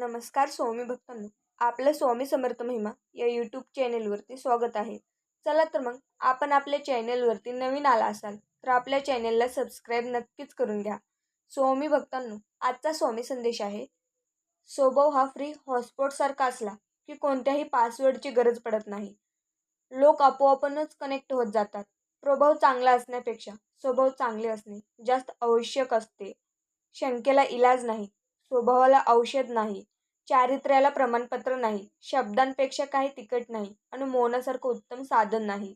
नमस्कार स्वामी भक्तांनो. आपलं स्वामी समर्थ महिमा या यूट्यूब चॅनेलवरती स्वागत आहे. चला तर मग आपण आपल्या चॅनेलवरती नवीन आला असाल तर आपल्या चॅनेलला सबस्क्राईब नक्कीच करून घ्या. स्वामी भक्तांनो आजचा स्वामी संदेश आहे स्वभाव हा फ्री हॉटस्पॉटसारखा असला की कोणत्याही पासवर्डची गरज पडत नाही. लोक आपोआपच कनेक्ट होत जातात. प्रभाव चांगला असण्यापेक्षा स्वभाव चांगले असणे जास्त आवश्यक असते. शंकेला इलाज नाही स्वभावाला औषध नाही. चारित्र्याला प्रमाणपत्र नाही शब्दांपेक्षा काही तिकट नाही आणि मौनासारखं उत्तम साधन नाही.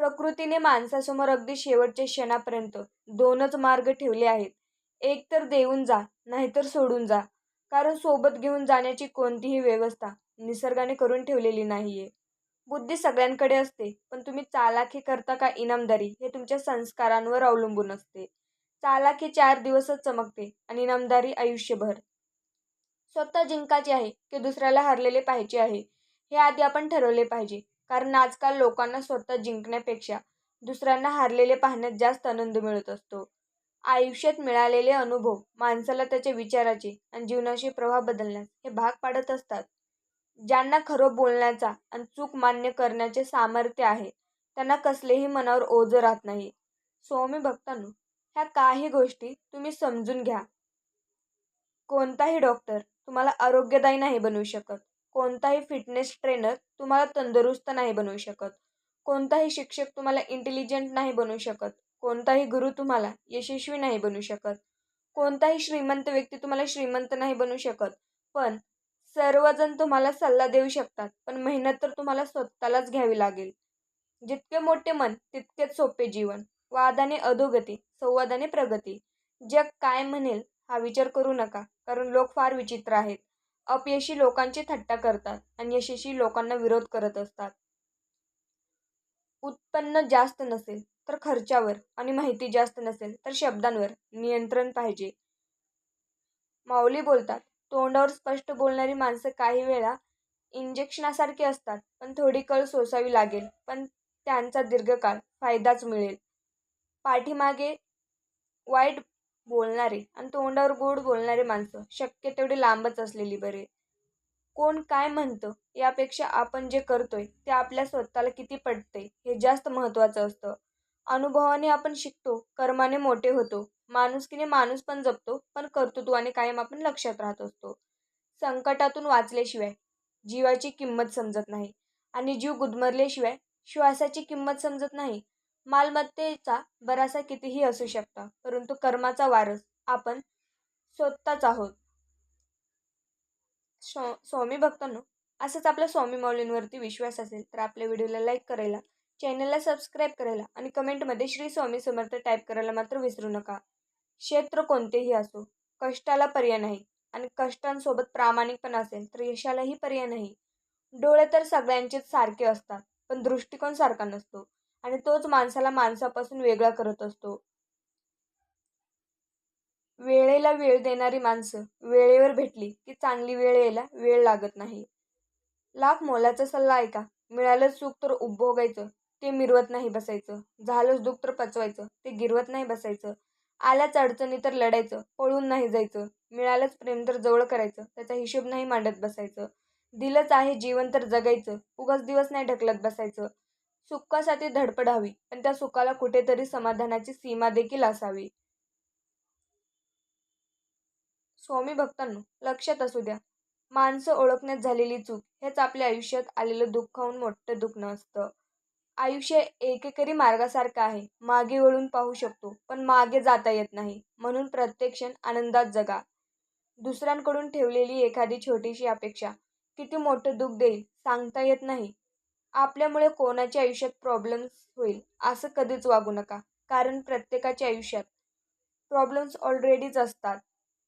प्रकृतीने माणसासमोर अगदी शेवटच्या क्षणापर्यंत दोनच मार्ग ठेवले आहेत. एक तर देऊन जा नाहीतर सोडून जा. कारण सोबत घेऊन जाण्याची कोणतीही व्यवस्था निसर्गाने करून ठेवलेली नाहीये. बुद्धी सगळ्यांकडे असते पण तुम्ही चालाखी करता का इनामदारी हे तुमच्या संस्कारांवर अवलंबून असते. चालाखी चार दिवसच चमकते आणि इनामदारी आयुष्यभर. स्वतः जिंकायचे आहे की दुसऱ्याला हरलेले पाहिजे आहे हे आधी आपण ठरवले पाहिजे. कारण आजकाल लोकांना स्वतः जिंकण्यापेक्षा दुसऱ्यांना हारलेले पाहण्यात जास्त आनंद मिळत असतो. आयुष्यात मिळालेले अनुभव माणसाला त्याच्या विचाराचे आणि जीवनाचे प्रभाव बदलण्यास हे भाग पाडत असतात. ज्यांना खरं बोलण्याचा आणि चूक मान्य करण्याचे सामर्थ्य आहे त्यांना कसलेही मनावर ओझं राहत नाही. स्वामी भक्तांनो ह्या काही गोष्टी तुम्ही समजून घ्या. कोणताही डॉक्टर तुम्हाला आरोग्यदायी नाही बनवू शकत. कोणताही फिटनेस ट्रेनर तुम्हाला तंदुरुस्त नाही बनवू शकत. कोणताही शिक्षक तुम्हाला इंटेलिजंट नाही बनवू शकत. कोणताही गुरु तुम्हाला यशस्वी नाही बनवू शकत. कोणताही श्रीमंत व्यक्ती तुम्हाला श्रीमंत नाही बनवू शकत. पण सर्वजण तुम्हाला सल्ला देऊ शकतात पण मेहनत तर तुम्हाला स्वतःलाच घ्यावी लागेल. जितके मोठे मन तितकेच सोपे जीवन. वादाने अधोगती संवादाने प्रगती. जग काय म्हणेल हा विचार करू नका. कारण लोक फार विचित्र आहेत. अपयशी लोकांची थट्टा करतात आणि यशस्वी लोकांना विरोध करत असतात. उत्पन्न जास्त नसेल तर खर्चावर आणि माहिती जास्त नसेल तर शब्दांवर नियंत्रण पाहिजे. माऊली बोलतात तोंडावर स्पष्ट बोलणारी माणसं काही वेळा इंजेक्शनासारखी असतात पण थोडी कळ सोसावी लागेल पण त्यांचा दीर्घकाळ फायदाच मिळेल. पाठीमागे वाईट बोलणारे आणि तोंडावर गोड बोलणारे माणसं. शक्य तेवढी लांबच असलेली बरे. कोण काय म्हणतं यापेक्षा आपण जे करतोय ते आपल्या स्वतःला किती पटते हे जास्त महत्त्वाचं असतं. अनुभवाने आपण शिकतो कर्माने मोठे होतो. माणुसकीने माणूस पण जपतो पण कर्तृत्वाने कायम आपण लक्षात राहत असतो. संकटातून वाचल्याशिवाय जीवाची किंमत समजत नाही आणि जीव गुदमरल्याशिवाय श्वासाची किंमत समजत नाही. मालमत्तेचा बरासा कितीही असू शकता परंतु कर्माचा वारस आपण स्वतःच आहोत. स्वा स्वामी भक्तांनो असंच आपल्या स्वामी माऊलींवरती विश्वास असेल तर आपल्या व्हिडिओला लाईक करायला चॅनलला सबस्क्राईब करायला आणि कमेंटमध्ये श्री स्वामी समर्थ टाईप करायला मात्र विसरू नका. क्षेत्र कोणतेही असो कष्टाला पर्याय नाही आणि कष्टांसोबत प्रामाणिकपण असेल तर यशालाही पर्याय नाही. डोळे तर सगळ्यांचेच सारखे असतात पण दृष्टिकोन सारखा नसतो. आणि तोच माणसाला माणसापासून वेगळा करत असतो. वेळेला वेळ देणारी माणसं वेळेवर भेटली की चांगली वेळ यायला वेळ लागत नाही. लाख मोलाचा सल्ला ऐका. मिळालं सुख तर उपभोगायचं. ते मिरवत नाही बसायचं. झालंच दुःख तर पचवायचं. ते गिरवत नाही बसायचं. आल्याच अडचणी तर लढायचं. पळून नाही जायचं. मिळालंच प्रेम तर जवळ करायचं. त्याचा हिशोब नाही मांडत बसायचं. दिलंच आहे जीवन तर जगायचं. उगाच दिवस नाही ढकलत बसायचं. सुखासाठी धडपड हवी पण त्या सुखाला कुठेतरी समाधानाची सीमा देखील असावी. स्वामी भक्तांनो लक्षात असू द्या माणसं ओळखण्यात झालेली चूक हेच आपल्या आयुष्यात आलेलं दुःखाहून मोठं दुखणं असतं आयुष्य एकेकरी मार्गासारखं आहे मागे वळून पाहू शकतो पण मागे जाता येत नाही म्हणून प्रत्येक क्षण आनंदात जगा. दुसऱ्यांकडून ठेवलेली एखादी छोटीशी अपेक्षा किती मोठं दुःख देईल सांगता येत नाही. आपल्यामुळे कोणाच्या आयुष्यात प्रॉब्लेम्स होईल असं कधीच वागू नका. कारण प्रत्येकाच्या आयुष्यात प्रॉब्लेम्स ऑलरेडीच असतात.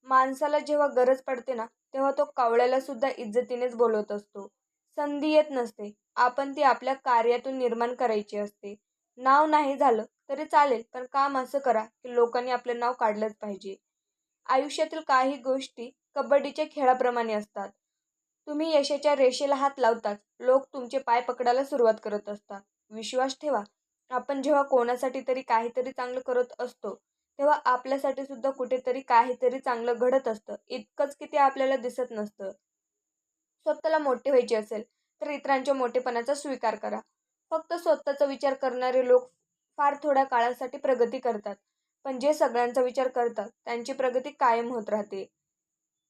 माणसाला जेव्हा गरज पडते ना तेव्हा तो कावळ्याला सुद्धा इज्जतीनेच बोलवत असतो. संधी येत नसते. आपण ती आपल्या कार्यातून निर्माण करायची असते. नाव नाही झालं तरी चालेल पण काम असं करा की लोकांनी आपलं नाव काढलंच पाहिजे. आयुष्यातील काही गोष्टी कबड्डीच्या खेळाप्रमाणे असतात. तुम्ही यशाच्या रेषेला हात लावताच लोक तुमचे पाय पकडायला सुरुवात करत असतात. विश्वास ठेवा. आपण जेव्हा कोणासाठी तरी काहीतरी चांगलं करत असतो तेव्हा आपल्यासाठी सुद्धा कुठेतरी काहीतरी चांगलं घडत असतं. इतकंच की ते आपल्याला दिसत नसतं. स्वतःला मोठे व्हायचे असेल तर इतरांच्या मोठेपणाचा स्वीकार करा. फक्त स्वतःचा विचार करणारे लोक फार थोड्या काळासाठी प्रगती करतात. पण जे सगळ्यांचा विचार करतात त्यांची प्रगती कायम होत राहते.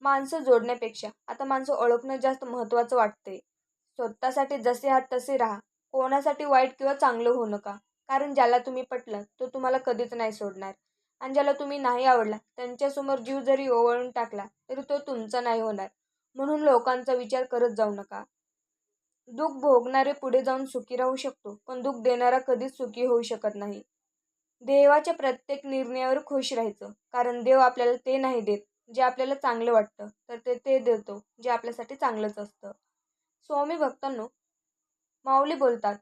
माणसं जोडण्यापेक्षा. आता माणसं ओळखणं जास्त महत्त्वाचं वाटते स्वतःसाठी जसे आहात तसे राहा. कोणासाठी वाईट किंवा चांगलं होऊ नका. कारण ज्याला तुम्ही पटलं तो तुम्हाला कधीच नाही सोडणार. आणि ज्याला तुम्ही नाही आवडला त्यांच्यासमोर जीव जरी ओवळून टाकला तरी तो तुमचा नाही होणार. म्हणून लोकांचा विचार करत जाऊ नका. दुःख भोगणारे पुढे जाऊन सुखी राहू शकतो पण दुःख देणारा कधीच सुखी होऊ शकत नाही. देवाच्या प्रत्येक निर्णयावर खुश राहायचं. कारण देव आपल्याला ते नाही देत. जे आपल्याला चांगलं वाटतं तर ते ते देतो जे आपल्यासाठी चांगलंच असतं. स्वामी भक्तांनो माऊली बोलतात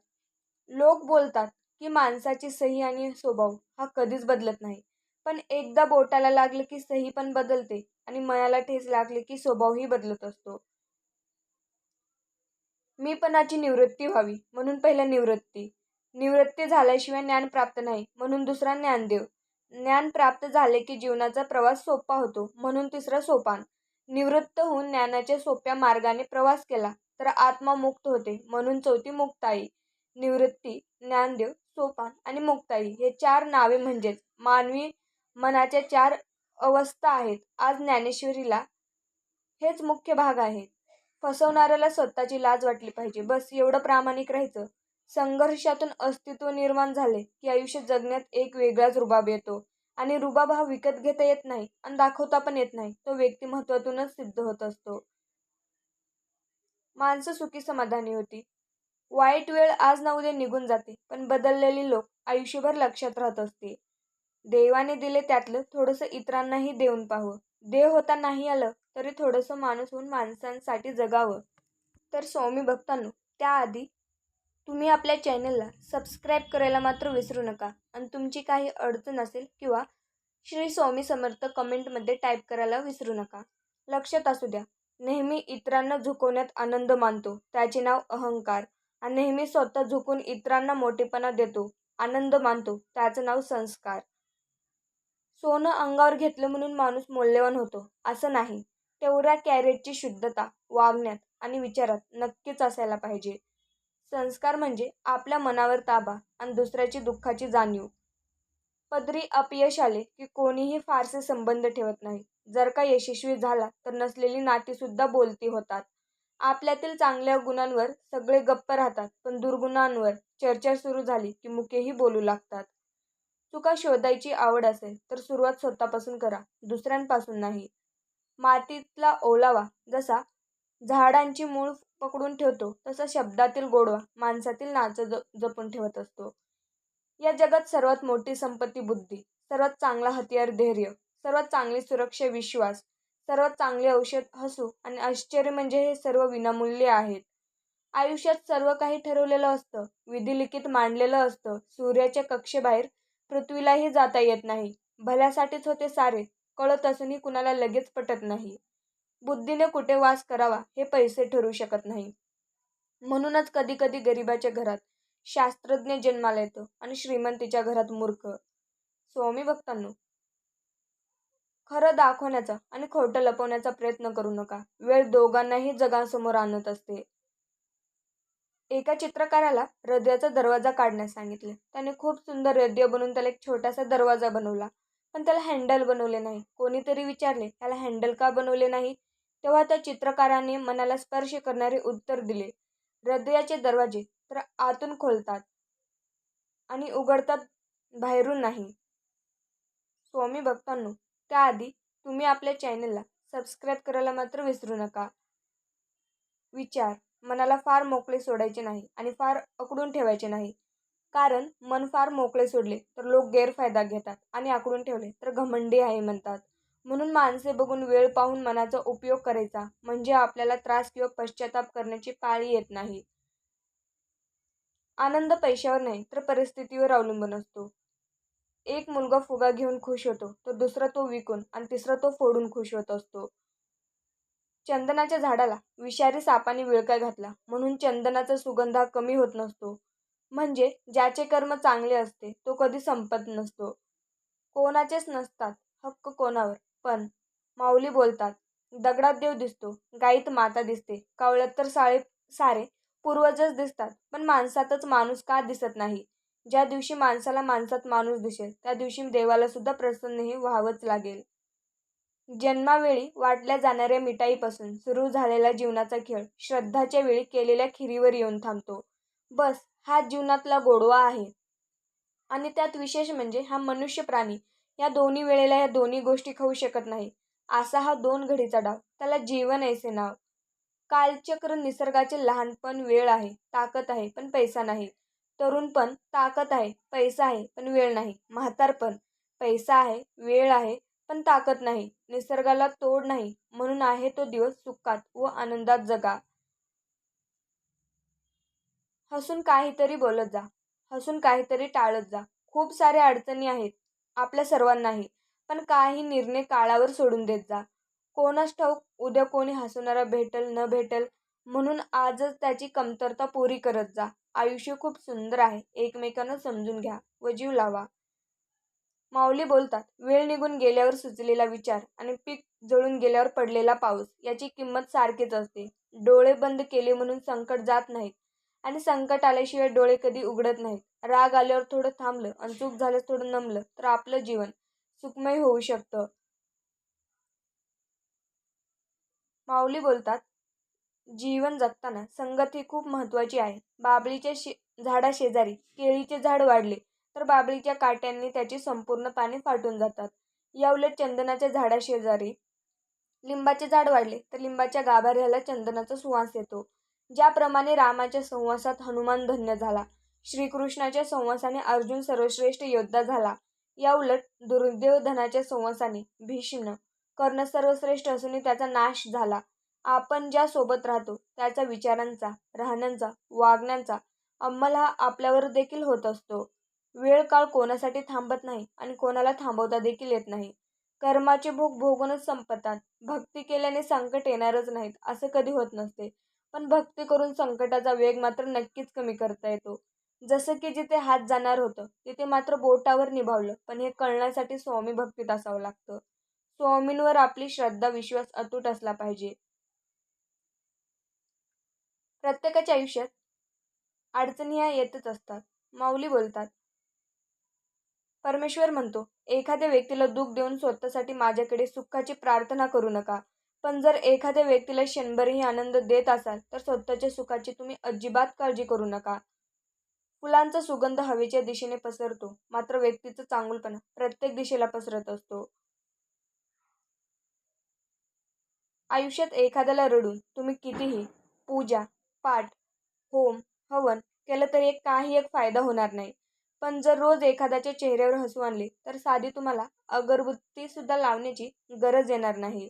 लोक बोलतात की माणसाची सही आणि स्वभाव हा कधीच बदलत नाही. पण एकदा बोटाला लागलं की सही पण बदलते आणि मनाला ठेस लागली की स्वभावही बदलत असतो. मी पणाची निवृत्ती व्हावी म्हणून पहिलं निवृत्ती. निवृत्ती झाल्याशिवाय ज्ञान प्राप्त नाही म्हणून दुसरा ज्ञानदेव. ज्ञान प्राप्त झाले की जीवनाचा प्रवास सोपा होतो म्हणून तिसरा सोपान. निवृत्त होऊन ज्ञानाच्या सोप्या मार्गाने प्रवास केला तर आत्मा मुक्त होते म्हणून चौथी मुक्ताई. निवृत्ती ज्ञानदेव सोपान आणि मुक्ताई हे चार नावे म्हणजेच मानवी मनाच्या चार अवस्था आहेत. आज ज्ञानेश्वरीला हेच मुख्य भाग आहेत फसवणाऱ्याला स्वतःची लाज वाटली पाहिजे. बस एवढं प्रामाणिक राहायचं. संघर्षातून अस्तित्व निर्माण झाले की आयुष्य जगण्यात एक वेगळाच रुबाब येतो. आणि रुबाब हा विकत घेता येत नाही आणि दाखवता पण येत नाही. तो व्यक्तिमत्वातूनच सिद्ध होत असतो. माणसं सुखी समाधानी होती. वाईट वेळ आज ना उद्या निघून जाते पण बदललेली लोक आयुष्यभर लक्षात राहत असते देवाने दिले त्यातलं थोडंसं इतरांनाही देऊन पाहावं. देव होता नाही आलं तरी थोडंसं माणूस होऊन माणसांसाठी जगावं. तर स्वामी भक्तांनो त्याआधी तुम्ही आपल्या चॅनलला सबस्क्राईब करायला मात्र विसरू नका आणि तुमची काही अडचण असेल किंवा श्री स्वामी समर्थ कमेंटमध्ये टाईप करायला विसरू नका. लक्षात असू द्या नेहमी इतरांना झुकवण्यात आनंद मानतो त्याचे नाव अहंकार. आणि नेहमी स्वतः झुकून इतरांना मोठेपणा देतो आनंद मानतो त्याचं नाव संस्कार. सोनं अंगावर घेतलं म्हणून माणूस मौल्यवान होतो असं नाही. तेवढ्या कॅरेटची शुद्धता वागण्यात आणि विचारात नक्कीच असायला पाहिजे. संस्कार म्हणजे आपल्या मनावर ताबा आणि दुसऱ्याची दुःखाची जाणीव. पदरी अपयश आले की कोणीही फारसे संबंध ठेवत नाही. जर का यशस्वी झाला तर नसलेली नातीसुद्धा बोलती होतात. आपल्यातील चांगल्या गुणांवर सगळे गप्प राहतात पण दुर्गुणांवर चर्चा सुरू झाली की मुकेही बोलू लागतात. चुका शोधायची आवड असेल तर सुरुवात स्वतःपासून करा दुसऱ्यांपासून नाही. मातीतला ओलावा जसा झाडांची मूळ पकडून ठेवतो. तसा शब्दातील गोडवा माणसातील नाच ज जपून ठेवत असतो. या जगात सर्वात मोठी संपत्ती बुद्धी सर्वात चांगला हतियार धैर्य सर्वात चांगली सुरक्षा विश्वास सर्वात चांगले औषध हसू आणि आश्चर्य म्हणजे हे सर्व विनामूल्य आहेत. आयुष्यात सर्व काही ठरवलेलं असतं विधिलिखित मांडलेलं असतं सूर्याच्या कक्षेबाहेर पृथ्वीलाही जाता येत नाही. भल्यासाठीच होते सारे कळत असूनही कुणाला लगेच पटत नाही. बुद्धीने कुठे वास करावा हे पैसे ठरू शकत नाही. म्हणूनच कधी कधी गरिबाच्या घरात शास्त्रज्ञ जन्माला येतो आणि श्रीमंतीच्या घरात मूर्ख. स्वामी भक्तांनो खरं दाखवण्याचा आणि खोटं लपवण्याचा प्रयत्न करू नका. वेळ दोघांनाही जगासमोर आणत असते. एका चित्रकाराला हृदयाचा दरवाजा काढण्यास सांगितले. त्याने खूप सुंदर हृदय बनवून त्याला एक छोटासा दरवाजा बनवला. पण त्याला हँडल बनवले नाही. कोणीतरी विचारले त्याला हँडल का बनवले नाही? तेव्हा त्या चित्रकाराने मनाला स्पर्श करणारे उत्तर दिले. हृदयाचे दरवाजे तर आतून खोलतात आणि उघडतात बाहेरून नाही. स्वामी भक्तांनो त्याआधी तुम्ही आपल्या चॅनलला सबस्क्राईब करायला मात्र विसरू नका. विचार मनाला फार मोकळे सोडायचे नाही आणि फार अकडून ठेवायचे नाही. कारण मन फार मोकळे सोडले तर लोक गैरफायदा घेतात आणि आकडून ठेवले तर घमंडी आहे म्हणतात. म्हणून माणसे बघून वेळ पाहून मनाचा उपयोग करायचा म्हणजे आपल्याला त्रास किंवा पश्चाताप करण्याची पाळी येत नाही. आनंद पैशावर नाही तर परिस्थितीवर अवलंबून असतो. एक मुलगा फुगा घेऊन खुश होतो तर दुसरा तो विकून आणि तिसरा तो फोडून खुश होत असतो. चंदनाच्या झाडाला विषारी सापाने विळका घातला म्हणून चंदनाचा सुगंध हा कमी होत नसतो. म्हणजे ज्याचे कर्म चांगले असते तो कधी संपत नसतो. कोणाचेच नसतात हक्क कोणावर. पण माऊली बोलतात दगडात देव दिसतो गाईत माता दिसते कावळ्यात तर साळे सारे पूर्वजच दिसतात पण माणसातच माणूस का दिसत नाही? ज्या दिवशी माणसाला माणसात माणूस दिसेल त्या दिवशी देवाला सुद्धा प्रसन्नही व्हावंच लागेल. जन्मावेळी वाटल्या जाणाऱ्या मिठाईपासून सुरू झालेला जीवनाचा खेळ श्रद्धाच्या वेळी केलेल्या खिरीवर येऊन थांबतो. बस हा जीवनातला गोडवा आहे. आणि त्यात विशेष म्हणजे हा मनुष्य प्राणी या दोन्ही वेळेला या दोन्ही गोष्टी खाऊ शकत नाही. असा हा दोन घडीचा डाव. त्याला जीवन ऐसे नाव. कालचक्र निसर्गाचे लहानपण वेळ आहे. ताकद आहे पण पैसा नाही. तरुणपण ताकद आहे पैसा आहे पण वेळ नाही. म्हातारपण पैसा आहे वेळ आहे पण ताकद नाही. निसर्गाला तोड नाही. म्हणून आहे तो दिवस सुखात व आनंदात जगा. हसून काहीतरी बोलत जा. हसून काहीतरी टाळत जा. खूप साऱ्या अडचणी आहेत. आपल्या सर्वांनाही. पण काही निर्णय काळावर सोडून देत जा. कोणास ठाऊक उद्या कोणी हसवणारा भेटल न भेटल म्हणून आजच त्याची कमतरता पुरी करत जा. आयुष्य खूप सुंदर आहे. एकमेकांना समजून घ्या व जीव लावा. माऊली बोलतात वेळ निघून गेल्यावर सुचलेला विचार आणि पीक जळून गेल्यावर पडलेला पाऊस याची किंमत सारखीच असते. डोळे बंद केले म्हणून संकट जात नाहीत आणि संकट आल्याशिवाय डोळे कधी उघडत नाहीत. राग आल्यावर थोडं थांबलं आणि चूक झाल्यास थोडं नमलं तर आपलं जीवन सुखमय होऊ शकतं. माऊली बोलतात जीवन जगताना संगत ही खूप महत्त्वाची आहे. बाबळीच्या शे झाडा शेजारी केळीचे झाड वाढले तर बाबळीच्या काट्यांनी त्याची संपूर्ण पाने फाटून जातात. याउलट चंदनाच्या झाडाशेजारी लिंबाचे झाड वाढले तर लिंबाच्या गाभाऱ्याला चंदनाचा सुवास येतो. ज्याप्रमाणे रामाच्या संवासात हनुमान धन्य झाला श्रीकृष्णाच्या संवासाने अर्जुन सर्वश्रेष्ठ योद्धा झाला. याउलट दुर्योधनाच्या संवासाने भीष्ण कर्ण सर्वश्रेष्ठ असूनही त्याचा नाश झाला. आपण ज्या सोबत राहतो त्याचा विचारांचा राहण्यांचा वागण्यांचा अंमल हा आपल्यावर देखील होत असतो. वेळ काळ कोणासाठी थांबत नाही आणि कोणाला थांबवता देखील येत नाही. कर्माचे भोग भोगूनच संपतात. भक्ती केल्याने संकट येणारच नाहीत असं कधी होत नसते. पण भक्ती करून संकटाचा वेग मात्र नक्कीच कमी करता येतो. जसं की जिथे हात जाणार होतं तिथे मात्र बोटावर निभावलं. पण हे कळण्यासाठी स्वामी भक्तीत असावं लागतं. स्वामींवर आपली श्रद्धा विश्वास अतूट असला पाहिजे. प्रत्येकाच्या आयुष्यात अडचणी ह्या येतच असतात. माऊली बोलतात परमेश्वर म्हणतो एखाद्या व्यक्तीला दुःख देऊन स्वतःसाठी माझ्याकडे सुखाची प्रार्थना करू नका. पण जर एखाद्या व्यक्तीला क्षणभरही आनंद देत असाल तर स्वतःच्या सुखाची तुम्ही अजिबात काळजी करू नका. फुलांचा सुगंध हवेच्या दिशेने पसरतो. मात्र व्यक्तीचं चांगुलपणा प्रत्येक दिशेला पसरत असतो. आयुष्यात एखाद्याला रडून तुम्ही कितीही पूजा पाठ होम हवन केलं तरी एक काही एक फायदा होणार नाही. पण जर रोज एखाद्याच्या चेहऱ्यावर हसू आणले तर साधी तुम्हाला अगरबत्ती सुद्धा लावण्याची गरज येणार नाही.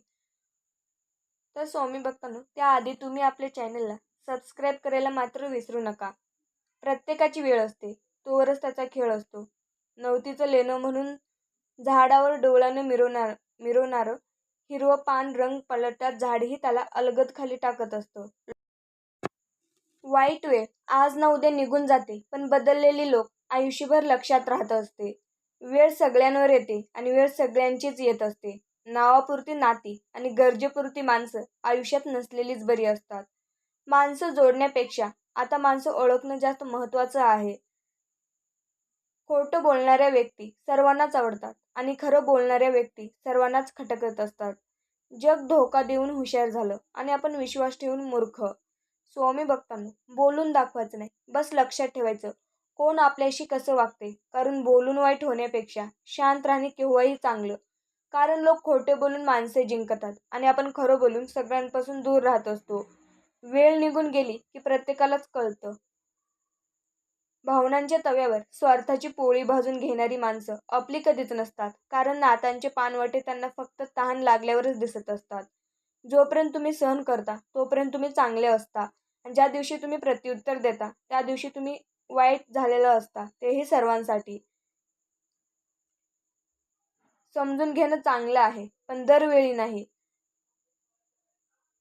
तर स्वामी भक्तांनो त्याआधी तुम्ही आपल्या चॅनलला सबस्क्राईब करायला मात्र विसरू नका. प्रत्येकाची वेळ असते. तोवरच त्याचा खेळ असतो. नवतीचं लेणं म्हणून झाडावर डोळ्यानं मिरवणार मिरवणारं हिरवं पान रंग पलटतात झाडही त्याला अलगद खाली टाकत असतं. वाईट वेळ आज ना उद्या निघून जाते पण बदललेली लोक आयुष्यभर लक्षात राहत असते. वेळ सगळ्यांवर येते आणि वेळ सगळ्यांचीच येत असते. नावापुरती नाती आणि गरजेपुरती माणसं आयुष्यात नसलेलीच बरी असतात. माणसं जोडण्यापेक्षा आता माणसं ओळखणं जास्त महत्त्वाचं आहे. खोटं बोलणाऱ्या व्यक्ती सर्वांनाच आवडतात आणि खरं बोलणाऱ्या व्यक्ती सर्वांनाच खटकत असतात. जग धोका देऊन हुशार झालं आणि आपण विश्वास ठेवून मूर्ख. स्वामी भक्तांनो बोलून दाखवायचं नाही बस लक्षात ठेवायचं. कोण आपल्याशी कसं वागते? कारण बोलून वाईट होण्यापेक्षा शांत राहणे केव्हाही चांगलं. कारण लोक खोटे बोलून माणसे जिंकतात आणि आपण खरं बोलून सगळ्यांपासून दूर राहत असतो. वेळ निघून गेली की प्रत्येकालाच कळतं. भावनांच्या तव्यावर स्वार्थाची पोळी भाजून घेणारी माणसं आपली कधीच नसतात. कारण नातांचे पानवटे त्यांना फक्त तहान लागल्यावरच दिसत असतात. जोपर्यंत तुम्ही सहन करता तोपर्यंत तुम्ही चांगले असता. आणि ज्या दिवशी तुम्ही प्रत्युत्तर देता त्या दिवशी तुम्ही वाईट झालेलं असता. तेही सर्वांसाठी. समजून घेणं चांगलं आहे पण दरवेळी नाही.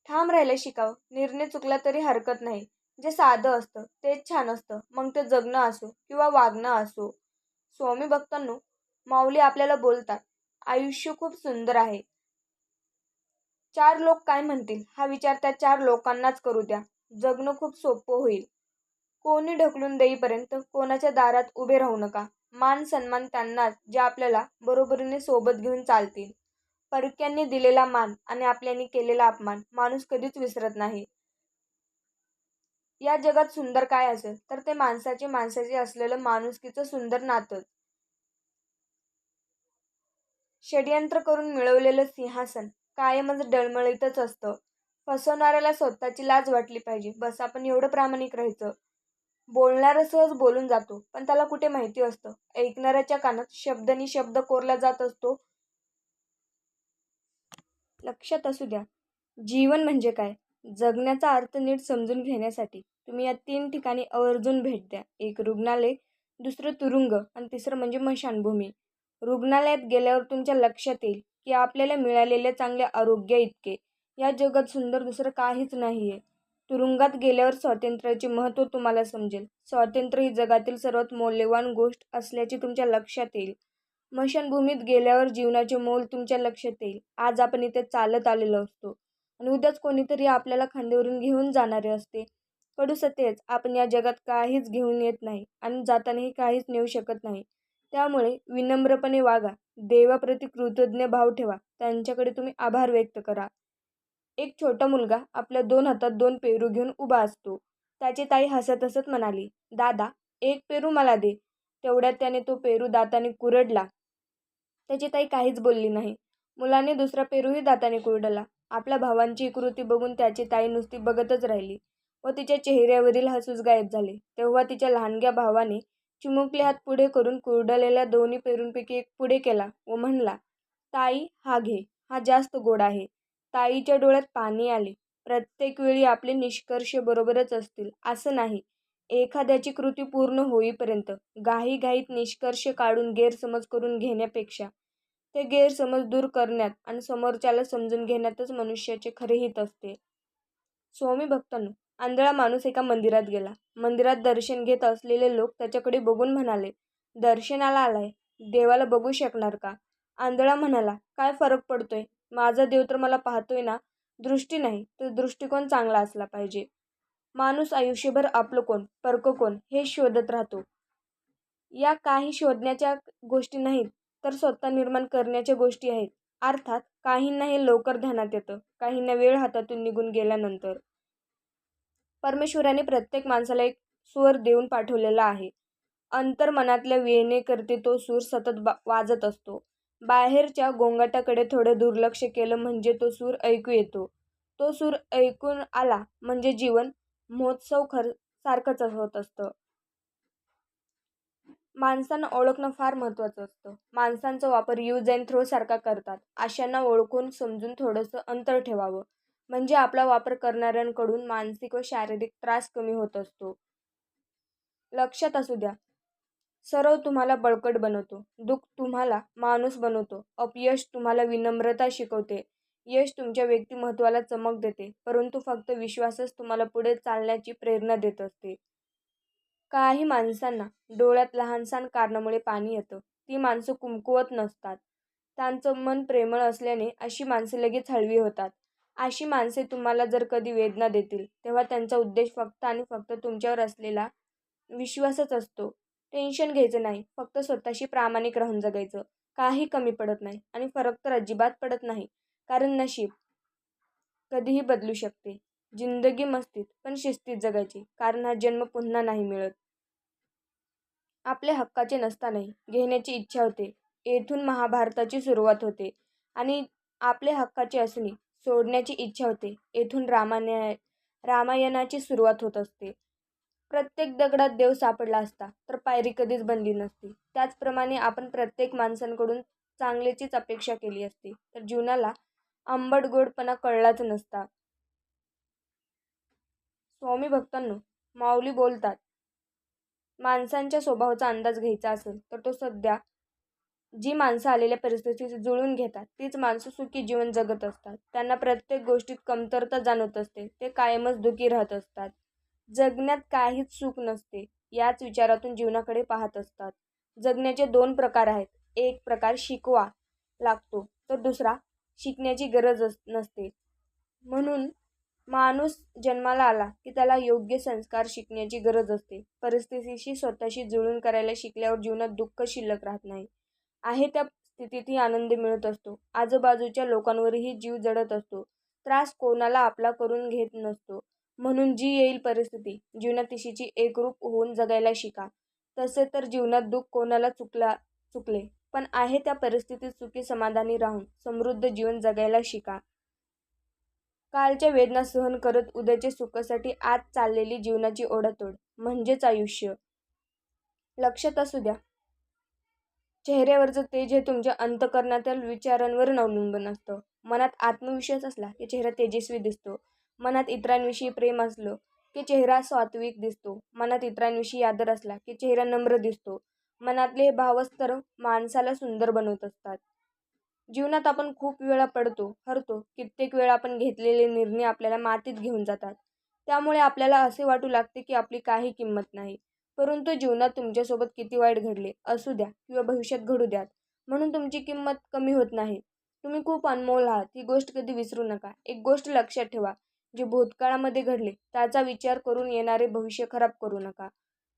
ठाम राहायला शिकावं. निर्णय चुकला तरी हरकत नाही. जे साधं असतं तेच छान असतं. मग ते जगणं असो किंवा वागणं असो. स्वामी भक्तांनो माऊली आपल्याला बोलतात आयुष्य खूप सुंदर आहे. चार लोक काय म्हणतील? हा विचार त्या चार लोकांनाच करू द्या. जगणं खूप सोपं होईल. कोणी ढकलून देईपर्यंत कोणाच्या दारात उभे राहू नका. मान सन्मान त्यांनाच जे आपल्याला बरोबरीने सोबत घेऊन चालतील. परक्यांनी दिलेला मान आणि आपल्यानी केलेला अपमान माणूस कधीच विसरत नाही. या जगात सुंदर काय असेल तर ते माणसाचे माणसाचे असलेलं माणुसकीचं सुंदर नातं. षडयंत्र करून मिळवलेलं सिंहासन कायमच डळमळीतच असतं. फसवणाऱ्याला स्वतःची लाज वाटली पाहिजे बस आपण एवढं प्रामाणिक राहायचं. बोलणारा सहज बोलून जातो पण त्याला कुठे माहिती असतं? ऐकणाऱ्याच्या कानात शब्दनी शब्द कोरला जात असतो लक्षात असू द्या. जीवन म्हणजे काय? जगण्याचा अर्थ नीट समजून घेण्यासाठी तुम्ही या तीन ठिकाणी आवर्जून भेट द्या. एक रुग्णालय दुसरं तुरुंग आणि तिसरं म्हणजे मशानभूमी. रुग्णालयात गेल्यावर तुमच्या लक्षात येईल की आपल्याला मिळालेल्या चांगल्या आरोग्य इतके. या जगात सुंदर दुसरं काहीच नाही आहे तुरुंगात गेल्यावर स्वातंत्र्याचे महत्त्व तुम्हाला समजेल. स्वातंत्र्य ही जगातील सर्वात मौल्यवान गोष्ट असल्याचे तुमच्या लक्षात येईल. स्मशानभूमीत गेल्यावर जीवनाचे मोल तुमच्या लक्षात येईल. आज आपण इथे चालत आलेलो असतो आणि उद्याच कोणीतरी आपल्याला खांद्यावरून घेऊन जाणारे असते. कडू सत्यच आपण या जगात काहीच घेऊन येत नाही आणि जातानाही काहीच नेऊ शकत नाही. त्यामुळे विनम्रपणे वागा. देवाप्रती कृतज्ञ भाव ठेवा. त्यांच्याकडे तुम्ही आभार व्यक्त करा. एक छोटा मुलगा आपल्या दोन हातात दोन पेरू घेऊन उभा असतो. त्याची ताई हसत हसत म्हणाली दादा एक पेरू मला दे. तेवढ्यात त्याने तो पेरू दाताने कुरडला. त्याची ताई काहीच बोलली नाही. मुलाने दुसरा पेरूही दाताने कुरडला. आपल्या भावांची कृती बघून त्याची ताई नुसती बघतच राहिली व तिच्या चेहऱ्यावरील हसूस गायब झाले. तेव्हा तिच्या लहानग्या भावाने चिमुकले हात पुढे करून कुरडलेल्या दोन्ही पेरूंपैकी एक पुढे केला व म्हणला ताई हा घे. हा जास्त गोड आहे. ताईच्या डोळ्यात पाणी आले. प्रत्येक वेळी आपले निष्कर्ष बरोबरच असतील. असं नाही. एखाद्याची कृती पूर्ण होईपर्यंत घाईघाईत निष्कर्ष काढून गैरसमज करून घेण्यापेक्षा ते गैरसमज दूर करण्यात आणि समोरच्याला समजून घेण्यातच मनुष्याचे खरे हित असते. स्वामी भक्तांनो आंधळा माणूस एका मंदिरात गेला. मंदिरात दर्शन घेत असलेले लोक त्याच्याकडे बघून म्हणाले दर्शनाला आलाय. देवाला बघू शकणार का? आंधळा म्हणाला काय फरक पडतोय? माझा देव तर मला पाहतोय ना? दृष्टी नाही तर दृष्टिकोन चांगला असला पाहिजे. माणूस आयुष्यभर आपलं कोण परक कोण हे शोधत राहतो. या काही शोधण्याच्या गोष्टी नाहीत तर स्वतः निर्माण करण्याच्या गोष्टी आहेत. अर्थात काहींना हे लवकर ध्यानात येतं काहींना वेळ हातातून निघून गेल्यानंतर. परमेश्वराने प्रत्येक माणसाला एक सूर देऊन पाठवलेला आहे. अंतर्मनातल्या वेणे करते तो सूर सतत बा वाजत असतो. बाहेरच्या गोंगाटाकडे थोडं दुर्लक्ष केलं म्हणजे तो सूर ऐकू येतो. तो सूर ऐकून आला म्हणजे जीवन महोत्सव खर सारखंच होत असतं. माणसांना ओळखणं फार महत्त्वाचं असतं. माणसांचा वापर यूज अँड थ्रो सारखा करतात. अशांना ओळखून समजून थोडंसं अंतर ठेवावं. म्हणजे आपला वापर करणाऱ्यांकडून मानसिक व शारीरिक त्रास कमी होत असतो. लक्षात असू द्या. सर्व तुम्हाला बळकट बनवतो. दुःख तुम्हाला माणूस बनवतो. अपयश तुम्हाला विनम्रता शिकवते. यश तुमच्या व्यक्तिमत्वाला चमक देते परंतु फक्त विश्वासच तुम्हाला पुढे चालण्याची प्रेरणा देत असते. काही माणसांना डोळ्यात लहानसहान कारणामुळे पाणी येतं. ती माणसं कुमकुवत नसतात. त्यांचं मन प्रेमळ असल्याने अशी माणसे लगेच हळवी होतात. अशी माणसे तुम्हाला जर कधी वेदना देतील तेव्हा त्यांचा उद्देश फक्त आणि फक्त तुमच्यावर असलेला विश्वासच असतो. टेन्शन घ्यायचं नाही फक्त स्वतःशी प्रामाणिक राहून जगायचं. काही कमी पडत नाही आणि फरक तर अजिबात पडत नाही. कारण नशीब कधीही बदलू शकते. जिंदगी मस्तीत पण शिस्तीत जगायची. कारण हा जन्म पुन्हा नाही मिळत. आपले हक्काचे नसतानाही घेण्याची इच्छा होते. येथून महाभारताची सुरुवात होते. आणि आपले हक्काचे असणे सोडण्याची इच्छा होते. येथून रामाने रामायणाची सुरुवात होत असते. प्रत्येक दगडात देव सापडला असता तर पायरी कधीच बनली नसती. त्याचप्रमाणे आपण प्रत्येक माणसांकडून चांगल्याचीच अपेक्षा केली असती. तर जीवनाला आंबट गोडपणा कळलाच नसता. स्वामी भक्तांनो माऊली बोलतात माणसांच्या स्वभावाचा अंदाज घ्यायचा असेल तर तो सध्या जी माणसं आलेल्या परिस्थितीत जुळून घेतात तीच माणसं सुखी जीवन जगत असतात. त्यांना प्रत्येक गोष्टीत कमतरता जाणवत असते ते कायमच दुखी राहत असतात. जगण्यात काहीच सुख नसते याच विचारातून जीवनाकडे पाहत असतात. जगण्याचे दोन प्रकार आहेत एक प्रकार शिकवा लागतो तर दुसरा शिकण्याची गरज अस नसते. म्हणून माणूस जन्माला आला की त्याला योग्य संस्कार शिकण्याची गरज असते. परिस्थितीशी स्वतःशी जुळून करायला शिकल्यावर जीवनात दुःख शिल्लक राहत नाही. आहे त्या स्थितीतही आनंद मिळत असतो. आजूबाजूच्या लोकांवरही जीव जडत असतो. त्रास कोणाला आपला करून घेत नसतो. म्हणून जी येईल परिस्थिती जीवनात तिशीची एकरूप होऊन जगायला शिका. तसे तर जीवनात दुःख कोणाला चुकला चुकले. पण आहे त्या परिस्थितीत सुखी समाधानी राहून समृद्ध जीवन जगायला शिका. कालच्या वेदना सहन करत उद्याच्या सुखासाठी आज चाललेली जीवनाची ओढातोड म्हणजेच आयुष्य. लक्षात असू द्या. चेहऱ्यावरचं तेज हे तुमच्या अंतकरणातील विचारांवर अवलंबून असतं. मनात आत्मविश्वास असला की चेहरा तेजस्वी दिसतो. मनात इतरांविषयी प्रेम असलं की चेहरा सात्विक दिसतो. मनात इतरांविषयी आदर असला की चेहरा नम्र दिसतो. मनातले हे भावच तर माणसाला सुंदर बनवत असतात. जीवनात आपण खूप वेळा पडतो हरतो. कित्येक वेळा आपण घेतलेले निर्णय आपल्याला मातीत घेऊन जातात. त्यामुळे आपल्याला असे वाटू लागते की आपली काही किंमत नाही. परंतु जीवनात तुमच्यासोबत किती वाईट घडले असू द्या किंवा भविष्यात घडू द्यात. म्हणून तुमची किंमत कमी होत नाही. तुम्ही खूप अनमोल आहात. ही गोष्ट कधी विसरू नका. एक गोष्ट लक्षात ठेवा. जे भूतकाळामध्ये घडले त्याचा विचार करून येणारे भविष्य खराब करू नका.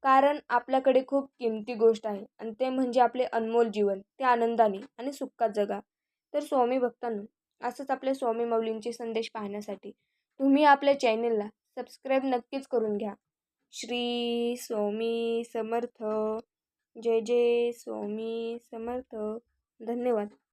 कारण आपल्याकडे खूप किमती गोष्ट आहे आणि ते म्हणजे आपले अनमोल जीवन ते आनंदाने आणि सुखात जगा. तर स्वामी भक्तांनो असंच आपल्या स्वामी माऊलींचे संदेश पाहण्यासाठी तुम्ही आपल्या चॅनेलला सबस्क्राईब नक्कीच करून घ्या. श्री स्वामी समर्थ. जय जय स्वामी समर्थ. धन्यवाद.